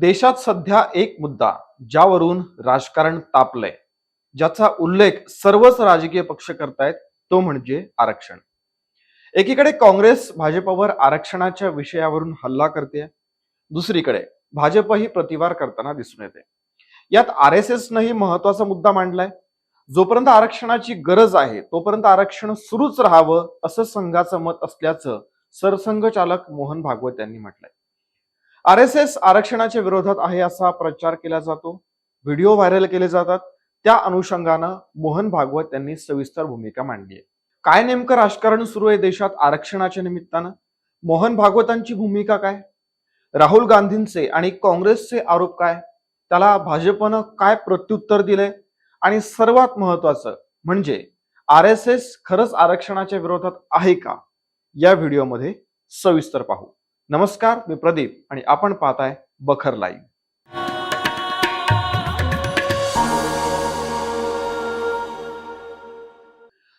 देशात सध्या एक मुद्दा ज्यावरून राजकारण तापलंय ज्याचा उल्लेख सर्वच राजकीय पक्ष करतायत तो म्हणजे आरक्षण. एकीकडे काँग्रेस भाजपवर आरक्षणाच्या विषयावरून हल्ला करते दुसरीकडे भाजपही प्रतिवार करताना दिसून येते. यात आर एस एसनंही महत्त्वाचा मुद्दा मांडलाय. जोपर्यंत आरक्षणाची गरज आहे तोपर्यंत आरक्षण सुरूच राहावं असं संघाचं मत असल्याचं सरसंघचालक मोहन भागवत यांनी म्हटलंय. आर एस एस आरक्षणाच्या विरोधात आहे असा प्रचार केला जातो. व्हिडिओ व्हायरल केले जातात. त्या अनुषंगानं मोहन भागवत यांनी सविस्तर भूमिका मांडली आहे. काय नेमकं राजकारण सुरू आहे देशात आरक्षणाच्या निमित्तानं? मोहन भागवतांची भूमिका काय? राहुल गांधींचे आणि काँग्रेसचे आरोप काय? त्याला भाजपनं काय प्रत्युत्तर दिलंय? आणि सर्वात महत्वाचं म्हणजे आर एस एस खरंच आरक्षणाच्या विरोधात आहे का? या व्हिडिओमध्ये सविस्तर पाहू. नमस्कार मी प्रदीप आणि आपण पाहताय बखर लाईव्ह.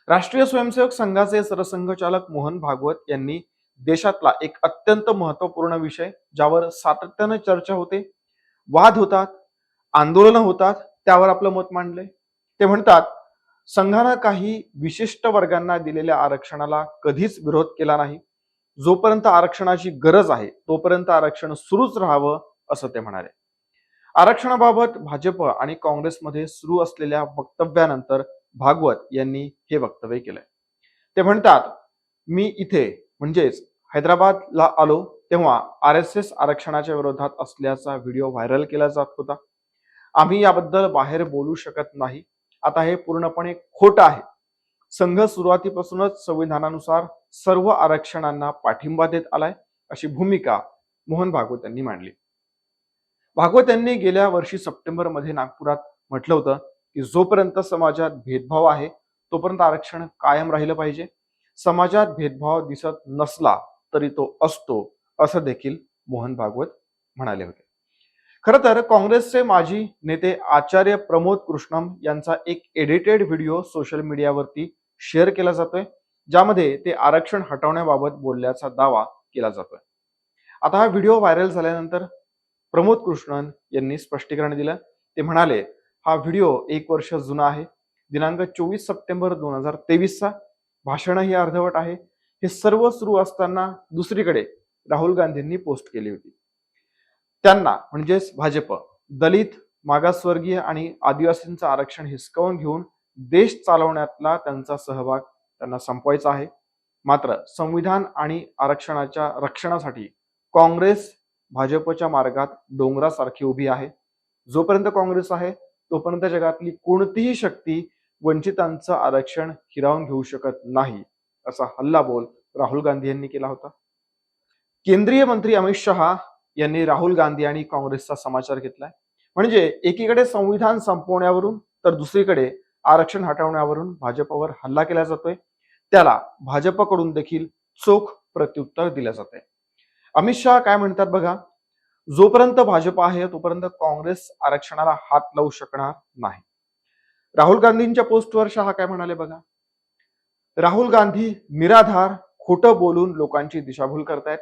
राष्ट्रीय स्वयंसेवक संघाचे सरसंघचालक मोहन भागवत यांनी देशातला एक अत्यंत महत्त्वपूर्ण विषय ज्यावर सातत्यानं चर्चा होते. वाद होतात आंदोलनं होतात त्यावर आपलं मत मांडले. ते म्हणतात संघानं काही विशिष्ट वर्गांना दिलेल्या आरक्षणाला कधीच विरोध केला नाही. जोपर्यंत आरक्षणाची गरज आहे तोपर्यंत आरक्षण सुरूच राहावं असं ते म्हणाले. आरक्षणाबाबत भाजप आणि काँग्रेसमध्ये सुरू असलेल्या वक्तव्यानंतर भागवत यांनी हे वक्तव्य केलंय. ते म्हणतात मी इथे म्हणजेच हैदराबादला आलो तेव्हा आर एस एस आरक्षणाच्या विरोधात असल्याचा व्हिडिओ व्हायरल केला जात होता. आम्ही याबद्दल बाहेर बोलू शकत नाही. आता हे पूर्णपणे खोटं आहे. संघ सुरुवातीपासूनच संविधानानुसार सर्व आरक्षणांना पाठिंबा देत आलाय अशी भूमिका मोहन भागवत यांनी मांडली. भागवत यांनी गेल्या वर्षी सप्टेंबरमध्ये नागपुरात म्हटलं होतं की जोपर्यंत समाजात भेदभाव आहे तोपर्यंत आरक्षण कायम राहिलं पाहिजे. समाजात भेदभाव दिसत नसला तरी तो असतो असं देखील मोहन भागवत म्हणाले होते. खर तर काँग्रेसचे माजी नेते आचार्य प्रमोद कृष्णम यांचा एक एडिटेड व्हिडिओ सोशल मीडियावरती शेअर केला जातोय ज्यामध्ये ते आरक्षण हटवण्याबाबत बोलल्याचा दावा केला जातोय. आता हा व्हिडिओ व्हायरल झाल्यानंतर प्रमोद कृष्णन यांनी स्पष्टीकरण दिलं. ते म्हणाले हा व्हिडिओ एक वर्ष जुना आहे. दिनांक चोवीस सप्टेंबर दोन हजार तेवीसचा. भाषणही अर्धवट आहे. हे सर्व सुरू असताना दुसरीकडे राहुल गांधींनी पोस्ट केली होती. त्यांना म्हणजेच भाजप दलित मागासवर्गीय आणि आदिवासींचं आरक्षण हिसकावून घेऊन देश चालवण्यातला त्यांचा सहभाग त्यांना संपवायचा आहे. मात्र संविधान आणि आरक्षणाच्या रक्षणासाठी काँग्रेस भाजपच्या मार्गात डोंगरासारखी उभी आहे. जोपर्यंत काँग्रेस आहे तोपर्यंत जगातली कोणतीही शक्ती वंचितांचं आरक्षण हिरावून घेऊ शकत नाही असा हल्ला बोल राहुल गांधी यांनी केला होता. केंद्रीय मंत्री अमित शहा यांनी राहुल गांधी आणि काँग्रेसचा समाचार घेतलाय. म्हणजे एकीकडे संविधान संपवण्यावरून तर दुसरीकडे आरक्षण हटवण्यावरून भाजपवर हल्ला केला जातोय. त्याला भाजपकडून देखील चोख प्रत्युत्तर दिलं जाते अमित शहा काय म्हणतात बघा? जोपर्यंत भाजप आहे तोपर्यंत काँग्रेस आरक्षणाला हात लावू शकणार नाही. राहुल गांधींच्या पोस्टवर शहा काय म्हणाले बघा? राहुल गांधी निराधार खोटं बोलून लोकांची दिशाभूल करतायत.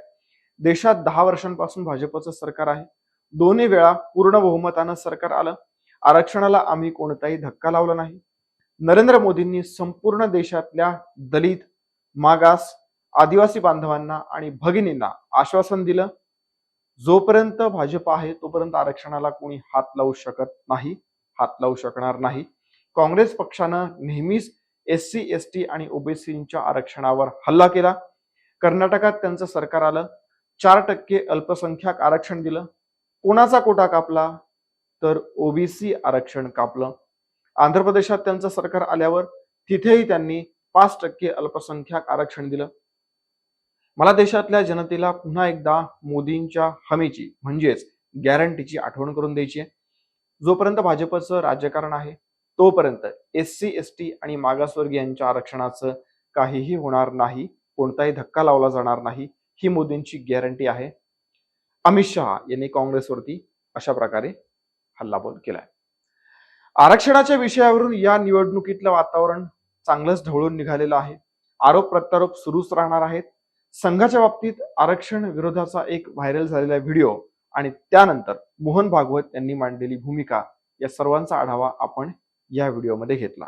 देशात दहा वर्षांपासून भाजपचं सरकार आहे. दोन्ही वेळा पूर्ण बहुमतानं सरकार आलं. आरक्षणाला आम्ही कोणताही धक्का लावला नाही. नरेंद्र मोदींनी संपूर्ण देशातल्या दलित मागास आदिवासी बांधवांना आणि भगिनींना आश्वासन दिलं. जोपर्यंत भाजप आहे तोपर्यंत आरक्षणाला कोणी हात लावू शकत नाही हात लावू शकणार नाही. काँग्रेस पक्षानं नेहमीच एस सी एस टी आणि ओबीसीच्या आरक्षणावर हल्ला केला. कर्नाटकात त्यांचं सरकार आलं. चार टक्के अल्पसंख्याक आरक्षण दिलं. कोणाचा कोटा कापला? तर ओबीसी आरक्षण कापलं. आंध्र प्रदेशात त्यांचं सरकार आल्यावर तिथेही त्यांनी पाच टक्के अल्पसंख्याक आरक्षण दिलं. मला देशातल्या जनतेला पुन्हा एकदा मोदींच्या हमीची म्हणजेच गॅरंटीची आठवण करून द्यायची आहे. जोपर्यंत भाजपचं राजकारण आहे तोपर्यंत एस सी एस टी आणि मागासवर्गीयांच्या आरक्षणाचं काहीही होणार नाही कोणताही धक्का लावला जाणार नाही ही मोदींची गॅरंटी आहे. अमित शहा यांनी काँग्रेसवरती अशा प्रकारे हल्लाबोल केलाय. आरक्षणाच्या विषयावरून या निवडणुकीतलं वातावरण चांगलंच ढवळून निघालेलं आहे. आरोप प्रत्यारोप सुरूच राहणार आहेत. संघाच्या बाबतीत आरक्षण विरोधाचा एक व्हायरल झालेला व्हिडिओ आणि त्यानंतर मोहन भागवत यांनी मांडलेली भूमिका या सर्वांचा आढावा आपण या व्हिडिओमध्ये घेतला.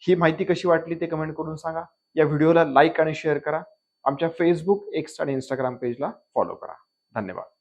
ही माहिती कशी वाटली ते कमेंट करून सांगा. या व्हिडिओला लाईक आणि शेअर करा. आमच्या फेसबुक एक्स आणि इंस्टाग्राम पेजला फॉलो करा. धन्यवाद.